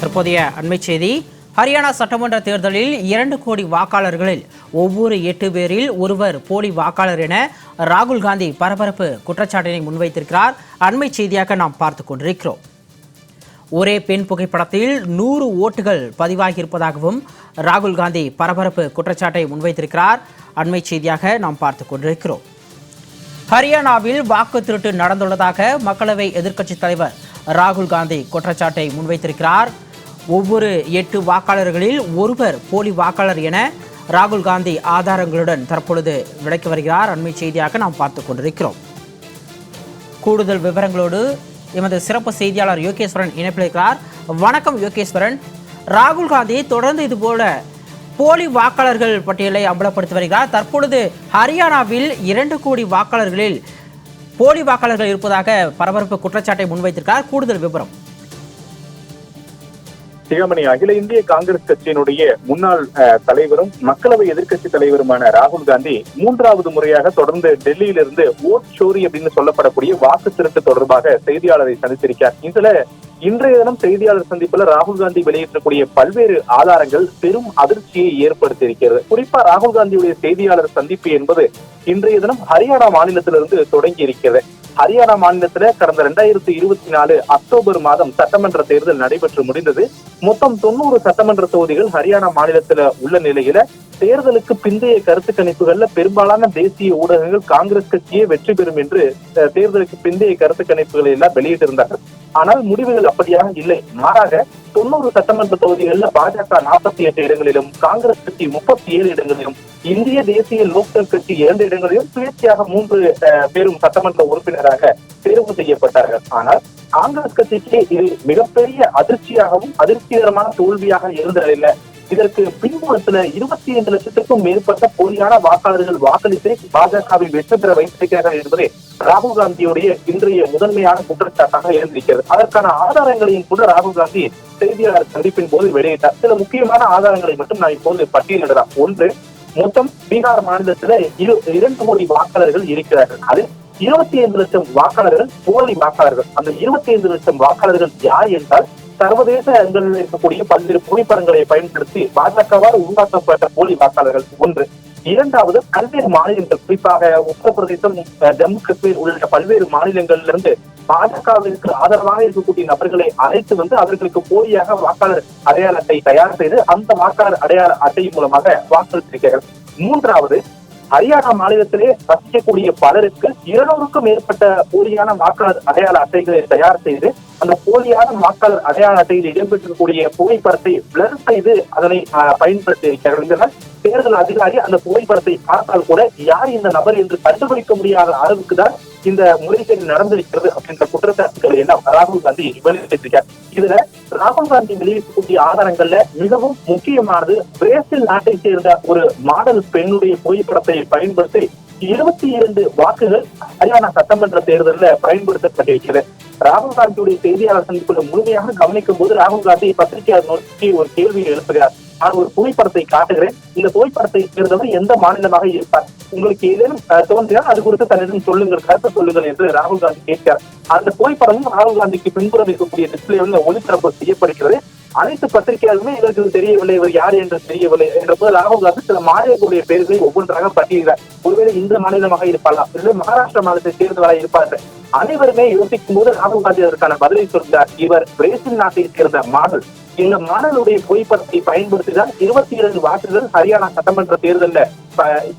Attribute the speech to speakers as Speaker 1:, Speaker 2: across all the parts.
Speaker 1: தற்போதைய அண்மை செய்தி. ஹரியானா சட்டமன்ற தேர்தலில் இரண்டு கோடி வாக்காளர்களில் ஒவ்வொரு எட்டு பேரில் ஒருவர் போலி வாக்காளர் என ராகுல் காந்தி பரபரப்பு குற்றச்சாட்டினை முன்வைத்திருக்கிறார். அண்மை செய்தியாக நாம் பார்த்து கொண்டிருக்கிறோம். ஒரே பெண் புகைப்படத்தில் நூறு ஓட்டுகள் பதிவாகியிருப்பதாகவும் ராகுல் காந்தி பரபரப்பு குற்றச்சாட்டை முன்வைத்திருக்கிறார். அண்மை செய்தியாக நாம் பார்த்து கொண்டிருக்கிறோம். ஹரியானாவில் வாக்கு திருட்டு நடந்துள்ளதாக மக்களவை எதிர்க்கட்சித் தலைவர் ராகுல் காந்தி குற்றச்சாட்டை முன்வைத்திருக்கிறார். ஒவ்வொரு எட்டு வாக்காளர்களில் ஒருவர் போலி வாக்காளர் என ராகுல் காந்தி ஆதாரங்களுடன் தற்பொழுது விளக்கி வருகிறார். அண்மை செய்தியாக நாம் பார்த்து கொண்டிருக்கிறோம். கூடுதல் விவரங்களோடு எமது சிறப்பு செய்தியாளர் யோகேஸ்வரன் இணைப்பிருக்கிறார் வணக்கம் யோகேஸ்வரன். ராகுல் காந்தி தொடர்ந்து இதுபோல போலி வாக்காளர்கள் பட்டியலை அம்பலப்படுத்தி வருகிறார். தற்பொழுது ஹரியானாவில் இரண்டு கோடி வாக்காளர்களில் போலி வாக்காளர்கள் இருப்பதாக பரபரப்பு குற்றச்சாட்டை முன்வைத்திருக்கிறார். கூடுதல் விவரம்.
Speaker 2: சிகாமணி அகில இந்திய காங்கிரஸ் கட்சியினுடைய முன்னாள் தலைவரும் மக்களவை எதிர்க்கட்சி தலைவருமான ராகுல் காந்தி மூன்றாவது முறையாக தொடர்ந்து டெல்லியிலிருந்து ஓட் சோரி அப்படின்னு சொல்லப்படக்கூடிய வாக்கு திருட்டு தொடர்பாக செய்தியாளரை சந்தித்திருக்கார் இதுல இன்றைய தினம் செய்தியாளர் சந்திப்புல ராகுல் காந்தி வெளியிட்டக்கூடிய பல்வேறு ஆதாரங்கள் பெரும் அதிர்ச்சியை ஏற்படுத்தியிருக்கிறது. குறிப்பா ராகுல் காந்தியுடைய செய்தியாளர் சந்திப்பு என்பது இன்றைய தினம் ஹரியானா மாநிலத்திலிருந்து தொடங்கி இருக்கிறது ஹரியானா மாநிலத்துல கடந்த ரெண்டாயிரத்தி இருபத்தி நாலு அக்டோபர் மாதம் சட்டமன்ற தேர்தல் நடைபெற்று முடிந்தது. மொத்தம் தொண்ணூறு சட்டமன்ற தொகுதிகள் ஹரியானா மாநிலத்துல உள்ள நிலையில தேர்தலுக்கு பிந்தைய கருத்து கணிப்புகள்ல பெரும்பாலான தேசிய ஊடகங்கள் காங்கிரஸ் கட்சியே வெற்றி பெறும் என்று தேர்தலுக்கு பிந்தைய கருத்து கணிப்புகளை எல்லாம் வெளியிட்டிருந்தார்கள். ஆனால் முடிவுகள் அப்படியாக இல்லை. மாறாக தொண்ணூறு சட்டமன்ற தொகுதிகளில் பாஜக நாற்பத்தி எட்டு இடங்களிலும் காங்கிரஸ் கட்சி முப்பத்தி ஏழு இடங்களிலும் இந்திய தேசிய லோக்தள் கட்சி இரண்டு இடங்களிலும் சுயேட்சையாக மூன்று அஹ், பேரும் சட்டமன்ற உறுப்பினராக தேர்வு செய்யப்பட்டார்கள். ஆனால் காங்கிரஸ் கட்சிக்கு இது மிகப்பெரிய அதிர்ச்சியாகவும் அதிர்ச்சிகரமான தோல்வியாக இருந்த நிலையில இதற்கு பின்புலத்துல இருபத்தி ஐந்து லட்சத்துக்கும் மேற்பட்ட போலியான வாக்காளர்கள் வாக்களித்து பாஜகவை வெற்றி பெற வைத்திருக்கிறார்கள் என்பதே ராகுல் காந்தியுடைய இன்றைய முதன்மையான குற்றச்சாட்டாக இருந்திருக்கிறது அதற்கான ஆதாரங்களையும் கூட ராகுல் காந்தி செய்தியாளர் சந்திப்பின் போது வெளியிட்டார். சில முக்கியமான ஆதாரங்களை மட்டும் நான் இப்போது பட்டியலிடலாம். ஒன்று மொத்தம் பீகார் மாநிலத்துல இரு இரண்டு கோடி வாக்காளர்கள் இருக்கிறார்கள். அது இருபத்தி ஐந்து லட்சம் வாக்காளர்கள் போலி வாக்காளர்கள். அந்த இருபத்தி ஐந்து லட்சம் வாக்காளர்கள் யார் என்றால் சர்வதேச இடங்களில் இருக்கக்கூடிய பல்வேறு புகைப்படங்களை பயன்படுத்தி பாஜகவால் உருவாக்கப்பட்ட போலி வாக்காளர்கள் ஒன்று. இரண்டாவது பல்வேறு மாநிலங்கள் குறிப்பாக உத்தரப்பிரதேசம் ஜம்மு காஷ்மீர் உள்ளிட்ட பல்வேறு மாநிலங்களிலிருந்து பாஜகவிற்கு ஆதரவாக இருக்கக்கூடிய நபர்களை அழைத்து வந்து அவர்களுக்கு போலியாக வாக்காளர் அடையாள அட்டை தயார் செய்து அந்த வாக்காளர் அடையாள அட்டை மூலமாக வாக்களித்திருக்கிறார்கள். மூன்றாவது ஹரியானா மாநிலத்திலே வசிக்கக்கூடிய பலருக்கு இருநூறுக்கும் மேற்பட்ட போலியான வாக்காளர் அடையாள அட்டைகளை தயார் செய்து அந்த போலியான வாக்காளர் அடையாள அட்டையில் இடம்பெற்றிருக்கக்கூடிய புகைப்படத்தை பிளர் செய்து அதனை பயன்படுத்தி இருக்கிறார்கள் தேர்தல் அதிகாரி அந்த புகைப்படத்தை பார்த்தால் கூட யார் இந்த நபர் என்று கண்டுபிடிக்க முடியாத அளவுக்கு தான் இந்த முறைகேடு நடந்திருக்கிறது அப்படின்ற குற்றச்சாட்டுகள் எல்லாம் ராகுல் காந்தி வெளியிட்டிருக்கார் இதுல ராகுல் காந்தி வெளியிட்டக்கூடிய ஆதாரங்கள்ல மிகவும் முக்கியமானது பிரேசில் நாட்டை சேர்ந்த ஒரு மாடல் பெண்ணுடைய புகைப்படத்தை பயன்படுத்தி இருபத்தி இரண்டு வாக்குகள் ஹரியானா சட்டமன்ற தேர்தலில் பயன்படுத்தப்பட்டிருக்கிறது. ராகுல் காந்தியுடைய செய்தியாளர் சந்திப்புல முழுமையாக கவனிக்கும் போது ராகுல் காந்தி பத்திரிகையாளர் நோக்கி ஒரு கேள்வியை எழுப்புகிறார். நான் ஒரு புகைப்படத்தை காட்டுகிறேன். இந்த புகைப்படத்தை சேர்ந்தவர் எந்த மாநிலமாக இருப்பார்? உங்களுக்கு ஏதேனும் தோன்றினால் அது குறித்து தன்னிடம் சொல்லுங்கள் கருத்து சொல்லுங்கள் என்று ராகுல் காந்தி கேட்கிறார். அந்த புகைப்படமும் ராகுல் காந்திக்கு பின்புறம் இருக்கக்கூடிய டிஸ்பிளே வந்து ஒளிபரப்பு செய்யப்படுகிறது. அனைத்து பத்திரிகையாளருமே இவருக்கு தெரியவில்லை இவர் யார் என்று தெரியவில்லை என்ற போது ராகுல் காந்தி சில மாநிலங்களுடைய பெயர்களை ஒவ்வொன்றாக பட்டியலிட்டார் ஒருவேளை இந்த மாநிலமாக இருப்பாரா? இல்லை மகாராஷ்டிரா மாநிலத்தை சேர்ந்தவராக இருப்பார்கள் அனைவருமே யோசிக்கும் போது ராகுல் காந்தி அதற்கான பதிலை சொல்கிறார். இவர் பிரேசில் நாட்டை சேர்ந்த மாடல். இந்த மாணவனுடைய புகைப்படத்தை பயன்படுத்திதான் இருபத்தி இரண்டு வாக்குகள் ஹரியானா சட்டமன்ற தேர்தலில்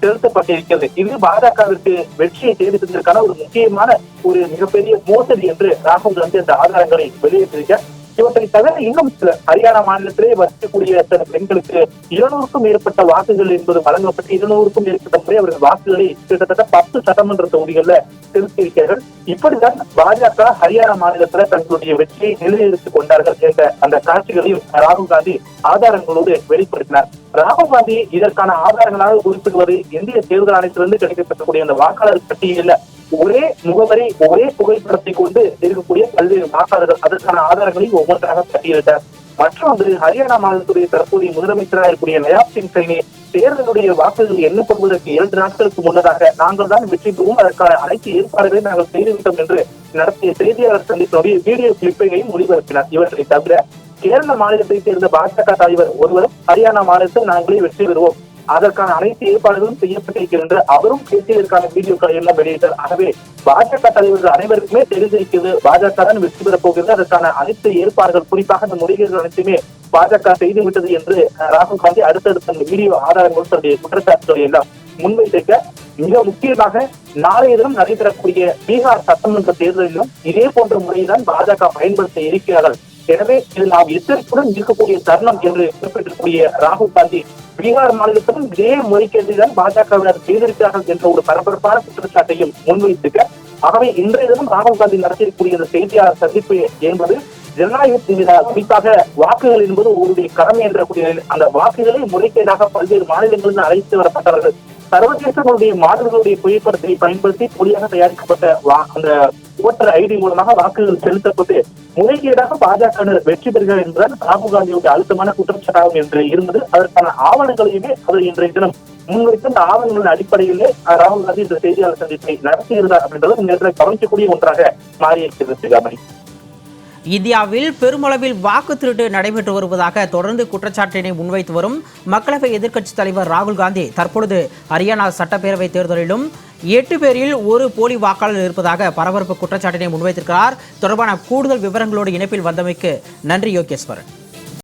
Speaker 2: செலுத்தப்பட்டிருக்கிறது. இது பாஜகவிற்கு வெற்றியை தேடி தேடித்ததற்கான ஒரு முக்கியமான ஒரு மிகப்பெரிய மோசடி என்று ராகுல் காந்தி அந்த ஆதாரங்களை வெளியிட்டிருக்க இவற்றை தவிர இன்னும் சில ஹரியானா மாநிலத்திலே வசிக்கக்கூடிய சில பெண்களுக்கு இருநூறுக்கும் மேற்பட்ட வாக்குகள் என்பது வழங்கப்பட்டு இருநூறுக்கும் மேற்பட்ட முறை அவர்கள் வாக்குகளை கிட்டத்தட்ட பத்து சட்டமன்ற தொகுதிகளில் செலுத்தியிருக்கிறார்கள். இப்படிதான் பாஜக ஹரியானா மாநிலத்துல தங்களுடைய வெற்றியை நிலைநிறுத்திக் கொண்டார்கள் என்ற அந்த காட்சிகளையும் ராகுல் காந்தி ஆதாரங்களோடு வெளிப்படுத்தினார். ராகுல் காந்தி இதற்கான ஆதாரங்களாக குறிப்பிடுவது இந்திய தேர்தல் ஆணையத்திலிருந்து கிடைக்கப்பெறக்கூடிய அந்த வாக்காளர் பட்டியலில் ஒரே முகவரி ஒரே புகைப்படத்தை கொண்டு இருக்கக்கூடிய பல்வேறு வாக்காளர்கள் அதற்கான ஆதாரங்களையும் ஒவ்வொன்றாக பட்டியலிட்டார். மற்றொன்று ஹரியானா மாநிலத்துடைய தற்போதைய முதலமைச்சராக இருக்கக்கூடிய நயாப் சிங் சைனி தேர்தலுடைய வாக்குகள் எண்ணப்படுவதற்கு இரண்டு நாட்களுக்கு முன்னதாக நாங்கள் தான் வெற்றி பெறுவோம். அதற்கான அனைத்து ஏற்பாடுகளை நாங்கள் செய்துவிட்டோம் என்று நடத்திய செய்தியாளர் சந்திப்பினுடைய வீடியோ கிளிப்பையும் ஒளிபரப்பினார். இவற்றை தவிர கேரள மாநிலத்தை சேர்ந்த பாஜக தலைவர் ஒருவரும் ஹரியானா மாநிலத்தில் நாங்களே வெற்றி பெறுவோம். அதற்கான அனைத்து ஏற்பாடுகளும் செய்யப்பட்டிருக்கின்ற அவரும் பேசியதற்கான வீடியோக்களை எல்லாம் வெளியிட்டார். ஆகவே பாஜக தலைவர்கள் அனைவருக்குமே தெரிந்திருக்கிறது. பாஜக தான் வெற்றி பெறப் போகிறது. அதற்கான அனைத்து ஏற்பாடுகள் குறிப்பாக அந்த முறைகேடுகள் அனைத்துமே பாஜக செய்து விட்டது என்று ராகுல் காந்தி அடுத்தடுத்த அந்த வீடியோ ஆதாரங்கள் தன்னுடைய குற்றச்சாட்டுகளை எல்லாம் முன்வைத்திருக்க மிக முக்கியமாக நாளைய தினம் நடைபெறக்கூடிய பீகார் சட்டமன்ற தேர்தலிலும் இதே போன்ற முறையைதான் பாஜக பயன்படுத்த இருக்கிறார்கள். எனவே இது நாம் எச்சரிக்கையுடன் இருக்கக்கூடிய தருணம் என்று குறிப்பிட்டிருக்கூடிய ராகுல் காந்தி பீகார் மாநிலத்திலும் இதே முறைகேடுதான் பாஜகவினர் செய்திருக்கிறார்கள் என்ற ஒரு பரபரப்பான குற்றச்சாட்டையும் முன்வைத்திருக்க. ஆகவே இன்றைய தினம் ராகுல் காந்தி நடத்தியிருக்கக்கூடிய இந்த செய்தியாளர் சந்திப்பு என்பது ஜனநாயகத்தின் மீது குறிப்பாக வாக்குகள் என்பது உங்களுடைய கடமை என்ற கூடிய அந்த வாக்குகளை முறைகேடாக பல்வேறு மாநிலங்களில் அழைத்து வரப்பட்டவர்கள் சர்வதேசங்களுடைய மாணவர்களுடைய புகைப்படத்தை பயன்படுத்தி போலியாக தயாரிக்கப்பட்ட அந்த ஓட்டர் ஐடி மூலமாக வாக்குகள் செலுத்தப்பட்டு முறைகேடாக பாஜகவினர் வெற்றி பெறுகிறார் என்றால் ராகுல் காந்தியுடைய அழுத்தமான குற்றச்சாட்டாகும் என்று இருந்தது. அதற்கான ஆவணங்களையுமே அவர் இன்றைய தினம் முன்வைத்து அந்த ஆவணங்களின் அடிப்படையிலே ராகுல் காந்தி இந்த செய்தியாளர் சந்திப்பை நடத்தியிருந்தார் அப்படின்றது நேரத்தில் கவனிக்கக்கூடிய ஒன்றாக மாறியிருக்கிறது சிகாமணி.
Speaker 1: இந்தியாவில் பெருமளவில் வாக்கு திருட்டு நடைபெற்று வருவதாக தொடர்ந்து குற்றச்சாட்டினை முன்வைத்து வரும் மக்களவை எதிர்க்கட்சித் தலைவர் ராகுல் காந்தி தற்பொழுது ஹரியானா சட்டப்பேரவை தேர்தலிலும் எட்டு பேரில் ஒரு போலி வாக்காளர் இருப்பதாக பரபரப்பு குற்றச்சாட்டினை முன்வைத்திருக்கிறார். தொடர்பான கூடுதல் விவரங்களோடு இணைப்பில் வந்தமைக்கு நன்றி யோகேஸ்வரன்.